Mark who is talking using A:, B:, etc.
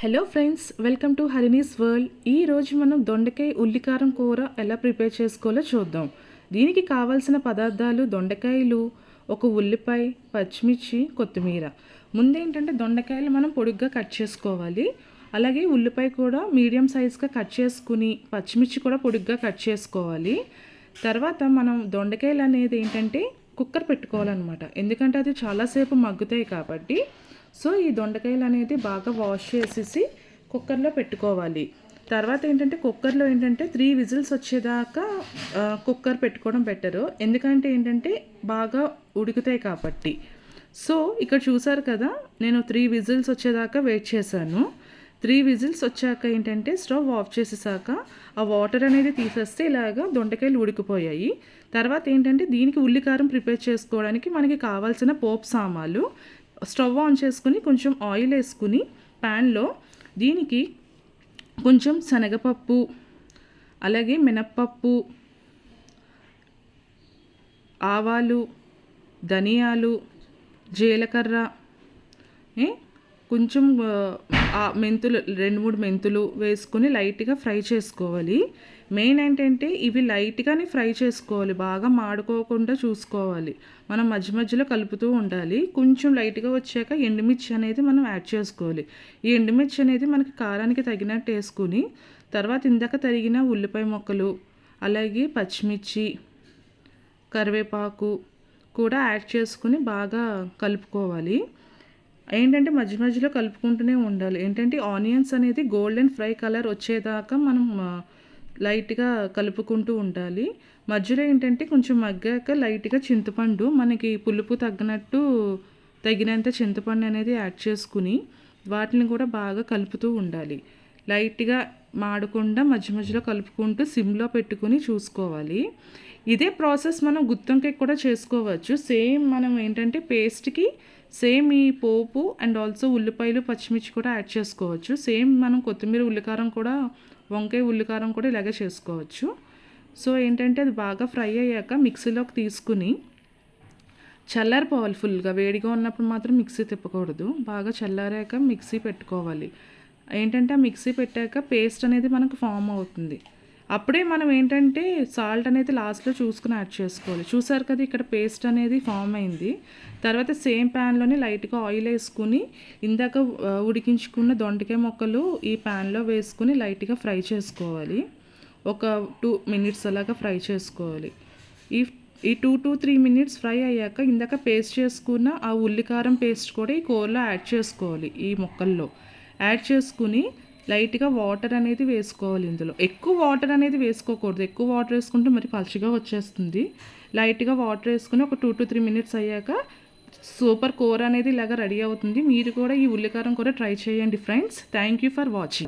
A: Hello friends welcome to Harini's world ఈరోజు మనం దొండకాయ ఉల్లికారం కూర ఎలా ప్రిపేర్ చేసుకోవాలో చూద్దాం. దీనికి కావాల్సిన పదార్థాలు దొండకాయలు ఒక ఉల్లిపాయ పచ్చిమిర్చి కొత్తిమీర. ముందేంటంటే దొండకాయలు మనం పొడుగ్గా కట్ చేసుకోవాలి. అలాగే ఉల్లిపాయ కూడా మీడియం సైజ్గా కట్ చేసుకుని పచ్చిమిర్చి కూడా పొడుగ్గా కట్ చేసుకోవాలి. తర్వాత మనం దొండకాయలు అనేది ఏంటంటే కుక్కర్ పెట్టుకోవాలన్నమాట. ఎందుకంటే అది చాలాసేపు మగ్గుతాయి కాబట్టి సో ఈ దొండకాయలు అనేది బాగా వాష్ చేసేసి కుక్కర్లో పెట్టుకోవాలి. తర్వాత ఏంటంటే కుక్కర్లో ఏంటంటే త్రీ విజిల్స్ వచ్చేదాకా కుక్కర్ పెట్టుకోవడం బెటరు. ఎందుకంటే ఏంటంటే బాగా ఉడుకుతాయి కాబట్టి. సో ఇక్కడ చూసారు కదా నేను త్రీ విజిల్స్ వచ్చేదాకా వెయిట్ చేశాను. త్రీ విజిల్స్ వచ్చాక ఏంటంటే స్టవ్ ఆఫ్ చేసేసాక ఆ వాటర్ అనేది తీసేస్తే ఇలాగా దొండకాయలు ఉడికిపోయాయి. తర్వాత ఏంటంటే దీనికి ఉల్లికారం ప్రిపేర్ చేసుకోవడానికి మనకి కావాల్సిన పోపు సామాలు స్టవ్ ఆన్ చేసుకుని కొంచెం ఆయిల్ వేసుకుని ప్యాన్లో దీనికి కొంచెం శనగపప్పు అలాగే మినప్పప్పు ఆవాలు ధనియాలు జీలకర్ర కొంచెం ఆ, మెంతులు రెండు మూడు మెంతులు వేసుకుని లైట్గా ఫ్రై చేసుకోవాలి. మెయిన్ ఏంటంటే ఇవి లైట్గానే ఫ్రై చేసుకోవాలి. బాగా మాడుకోకుండా చూసుకోవాలి. మనం మధ్య మధ్యలో కలుపుతూ ఉండాలి. కొంచెం లైట్గా వచ్చాక ఎండుమిర్చి అనేది మనం యాడ్ చేసుకోవాలి. ఈ ఎండుమిర్చి అనేది మనకి కారానికి తగినట్టు వేసుకుని తర్వాత ఇందాక తరిగిన ఉల్లిపాయ ముక్కలు అలాగే పచ్చిమిర్చి కరివేపాకు కూడా యాడ్ చేసుకుని బాగా కలుపుకోవాలి. ఏంటంటే మధ్య మధ్యలో కలుపుకుంటూనే ఉండాలి. ఏంటంటే ఆనియన్స్ అనేది గోల్డెన్ ఫ్రై కలర్ వచ్చేదాకా మనం లైట్గా కలుపుకుంటూ ఉండాలి. మధ్యలో ఏంటంటే కొంచెం మగ్గాక లైట్గా చింతపండు మనకి పులుపు తగ్గినట్టు తగినంత చింతపండు అనేది యాడ్ చేసుకుని వాటిని కూడా బాగా కలుపుతూ ఉండాలి. లైట్గా మాడకుండా మధ్య మధ్యలో కలుపుకుంటూ సిమ్లో పెట్టుకుని చూసుకోవాలి. ఇదే ప్రాసెస్ మనం గుత్తొంకాయ కూడా చేసుకోవచ్చు. సేమ్ మనం ఏంటంటే పేస్ట్కి సేమ్ ఈ పోపు అండ్ ఆల్సో ఉల్లిపాయలు పచ్చిమిర్చి కూడా యాడ్ చేసుకోవచ్చు. సేమ్ మనం కొత్తిమీర ఉల్లికారం కూడా వంకాయ ఉల్లికారం కూడా ఇలాగే చేసుకోవచ్చు. సో ఏంటంటే అది బాగా ఫ్రై అయ్యాక మిక్సీలోకి తీసుకుని చల్లారిపోవాలి ఫుల్గా. వేడిగా ఉన్నప్పుడు మాత్రం మిక్సీ తిప్పకూడదు. బాగా చల్లారాక మిక్సీ పెట్టుకోవాలి. ఏంటంటే ఆ మిక్సీ పెట్టాక పేస్ట్ అనేది మనకు ఫామ్ అవుతుంది. అప్పుడే మనం ఏంటంటే సాల్ట్ అనేది లాస్ట్లో చూసుకుని యాడ్ చేసుకోవాలి. చూసారు కదా ఇక్కడ పేస్ట్ అనేది ఫామ్ అయింది. తర్వాత సేమ్ ప్యాన్లోనే లైట్గా ఆయిల్ వేసుకుని ఇందాక ఉడికించుకున్న దొండకాయ ముక్కలు ఈ ప్యాన్లో వేసుకుని లైట్గా ఫ్రై చేసుకోవాలి. ఒక టూ మినిట్స్ అలాగా ఫ్రై చేసుకోవాలి. ఈ ఈ two to three minutes fry అయ్యాక ఇందాక పేస్ట్ చేసుకున్న ఆ ఉల్లికారం పేస్ట్ కూడా ఈ కూరలో యాడ్ చేసుకోవాలి ఈ మొక్కల్లో. యాడ్ చేసుకుని లైట్గా వాటర్ అనేది వేసుకోవాలి ఇందులో. ఎక్కువ వాటర్ అనేది వేసుకోకూడదు. ఎక్కువ వాటర్ వేసుకుంటే మరి పలుచగా వచ్చేస్తుంది. లైట్గా వాటర్ వేసుకుని ఒక టూ టు త్రీ మినిట్స్ అయ్యాక సూపర్ కూర అనేది ఇలాగ రెడీ అవుతుంది. మీరు కూడా ఈ ఉల్లికారం కూడా ట్రై చేయండి friends. Thank you for watching.